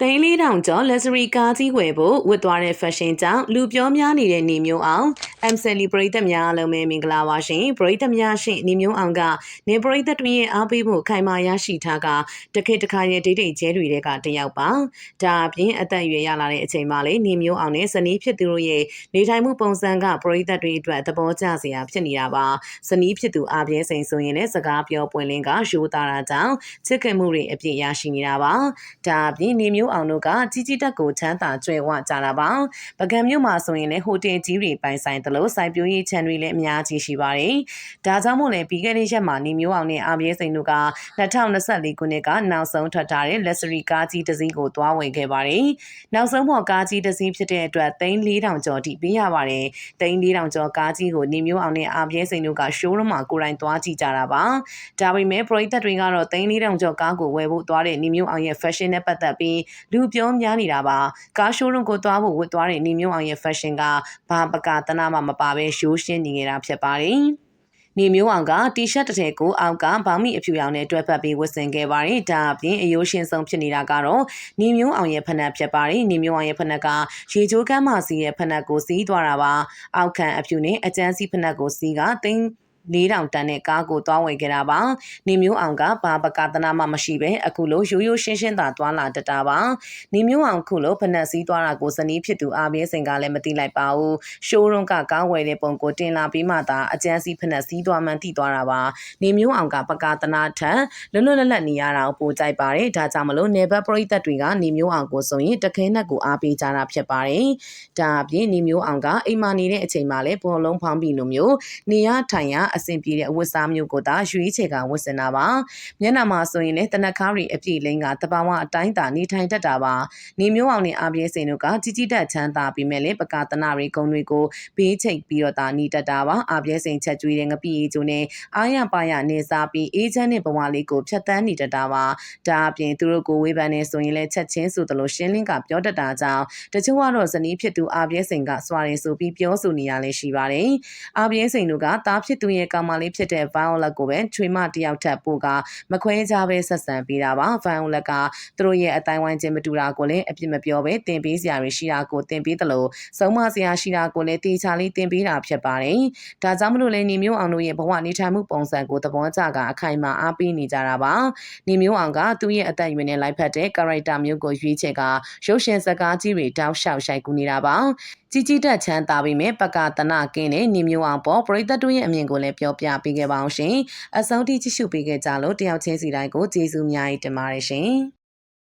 သိန်းလေးတောင်ကျော် luxury ကားကြီးဝယ်ဖို့ဝတ်သွားတဲ့ fashion ကြောင့်လူပြောများနေတဲ့နေမျိုးအောင် M celebrate များအားလုံးပဲမင်္ဂလာပါရှင်ပရိသတ်များရှင်နေမျိုးအောင်ကနေပရိသတ်တွေရဲ့အားပေးဖို့ခိုင်မာရရှိထားကတခေတ်တစ်ခါရဲ့ဒိတ်ဒိတ်ကျဲတွေကတယောက်ပါဒါအပြင်အသက်အရွယ်ရလာတဲ့အချိန်မှလေနေမျိုးအောင်နဲ့ဇနီးဖြစ်သူတို့ရဲ့နေထိုင်မှုပုံစံကပရိသတ်တွေအတွက်သဘောကျစရာဖြစ်နေတာပါဇနီးဖြစ်သူအားပြဲစိန်ဆိုရင်လည်းစကားပြောပွင့်လင်းကရိုးသားတာကြောင့်ချစ်ခင်မှုတွေအပြည့်ရရှိနေတာပါဒါအပြင်နေမျိုးမျိုးအောင်တို့ကကြီးကြီးတက်ကိုချမ်းသာကြွယ်ဝကြတာပါ။ပကံမြို့မှာဆိုရင်လည်းဟိုတယ်ကြီးတွေပိုင်ဆိုင်သလိုစိုက်ပျိုးရေးခြံတွေလည်းအများကြီးရှိပါတယ်။ဒါကြောင့်မို့လဲပြီးခဲ့တဲ့ရက်မှာနေမျိုးအောင်နဲ့အာပြည့်စိန်တို့က2024ခုနှစ်ကနောက်ဆုံးထွက်ထားတဲ့ luxury ကားကြီးတစ်စီးကိုသွားဝယ်ခဲ့ပါတယ်။နောက်ဆုံးပေါ်ကားကြီးတစ်စီးဖြစ်တဲ့အတွက်3400ကျော်ထိပေးရပါတယ်။3400ကျော်ကားကြီးကိုနေမျိုးအောင်နဲ့အာပြည့်စိန်တို့က showroom မှာကိုယ်တိုင်သွားကြည့်ကြတာပါ။ဒါပေမဲ့ပရိသတ်တွေကတော့3400ကျော်ကားကိုဝယ်ဖို့သွားတဲ့နေမျိုးအောင်ရဲ့ fashion နဲ့ပတ်သက်ပြီးလူပြောများနေတာပါကားရှိုးရုံကိုသွားဖို့ဝတ်သွားတဲ့နေမျိုးအောင်ရဲ့ fashion ကဘာပကာတနာမှမပါဘဲရှိုးရှင်းနေနေတာဖြစ်ပါတယ်နေမျိုးအောင်ကတီရှပ်တစ်ထည်ကိုအောက်ကဘောင်းမီအဖြူရောင်နဲ့တွဲဖက်ပြီးဝတ်ဆင်ခဲ့ပါတယ်။ဒါအပြင်အယိုးရှင်းဆုံးဖြစ်နေတာကတော့နေမျိုးအောင်ရဲ့ဖနက်ဖြစ်ပါတယ်။နေမျိုးအောင်ရဲ့ဖနက်ကရေချိုးကမ်းမစီရဲ့ဖနက်ကိုစီးသွားတာပါ။အောက်ခံအဖြူနဲ့အကျန်းစီဖနက်ကိုစီးကတင်း 4000တန်တဲ့ကားကိုသွားဝယ်ခဲ့တာပါနေမျိုးအောင်ကဘာပကသနာမှမရှိပဲအခုလိုရိုးရိုးရှင်းရှင်းသာသွားလာတတ်တာပါနေမျိုးအောင်ခုလိုဖနက်စည်းသွားတာကိုဇနီးဖြစ်သူအားပြင်းစင်ကလည်းမသိလိုက်ပါဘူးရှိုးရုံးကကားဝယ်တဲ့ပုံကိုတင်လာပြီးမှသာအကျန်းစီဖနက်စည်းသွားမှန်းသိသွားတာပါနေမျိုးအောင်ကပကသနာထက်လွတ်လွတ်လပ်လပ်နေရတာကိုပိုကြိုက်ပါတယ်ဒါကြောင့်မလို့နေဘက်ပရိသတ်တွေကနေမျိုးအောင်ကိုဆိုရင်တခဲနက်ကိုအားပေးကြတာဖြစ်ပါတယ်ဒါအပြင်နေမျိုးအောင်ကအိမ်မာနေတဲ့အချိန်မှာလည်းဘောလုံးဖောင်းပြီးလိုမျိုးနေရထိုင်ရအဆင်ပြေတဲ့အဝတ်စားမျိုးကိုသာရွေးချယ်ကဝတ်ဆင်တာပါမျက်နှာမှာဆိုရင်လည်းတနက်ခါရီအပြည့်လင်းကတဘာဝအတိုင်းသာနေထိုင်တတ်တာပါနေမျိုးအောင်နဲ့အာပြည့်စင်တို့ကကြီးကြီးတက်ချမ်းသာပြီးမဲ့လေပကာတနာရီကုံတွေကိုဘေးချိတ်ပြီးတော့သာနေတတ်တာပါအာပြည့်စင်ချက်ကျွေးတဲ့ငပိအေးကျိုးနဲ့အာရပါရနေစားပြီးအေးချမ်းတဲ့ဘဝလေးကိုဖြတ်တန်းနေတတ်တာပါဒါအပြင်သူတို့ကိုဝေးပန်းနေဆိုရင်လည်းချက်ချင်းဆိုသလိုရှင်းလင်းကပြောတတ်တာကြောင့်တချို့ကတော့ဇနီးဖြစ်သူအာပြည့်စင်ကစွာရင်ဆိုပြီးပြောဆိုနေရလဲရှိပါတယ်အာပြည့်စင်တို့ကတားဖြစ်သူရဲ့ကောင်မလေးဖြစ်တဲ့ Violet ကိုပဲချွေမတယောက်ထပ်ပို့ကမခွဲကြပဲဆက်ဆံပေးတာပါ Violet ကသူတို့ရဲ့အတိုင်းဝိုင်းခြင်းမတူတာကိုလည်းအပြစ်မပြောပဲတင်ပေးစရာတွေရှိတာကိုတင်ပေးတယ်လို့ဆုံးမစရာရှိတာကိုလည်းတေချာလေးတင်ပေးတာဖြစ်ပါတယ်။ဒါကြောင့်မလို့လည်းနေမျိုးအောင်တို့ရဲ့ဘဝနေထိုင်မှုပုံစံကိုသဘောကျကအခိုင်အမာအားပေးနေကြတာပါ။နေမျိုးအောင်ကသူ့ရဲ့အသက်အရွယ်နဲ့လိုက်ဖက်တဲ့ character မျိုးကိုရွေးချယ်ကရုပ်ရှင်ဇာတ်ကားကြီးတွေတောက်လျှောက်ရှိုက်ကူနေတာပါ။ကြီးကြီးတက်ချမ်းသာပြီးမြပကတနာကင်းတဲ့နေမျိုးအောင်ပေါ်ပရိသတ်တို့ရဲ့အမြင်ကိုလည်းပြောပြပေးခဲ့ပါအောင်ရှင်အဆုံးထိကြည့်ရှုပေးခဲ့ကြလို့တယောက်ချင်းစီတိုင်းကိုကျေးဇူးအများကြီးတင်ပါတယ်ရှင်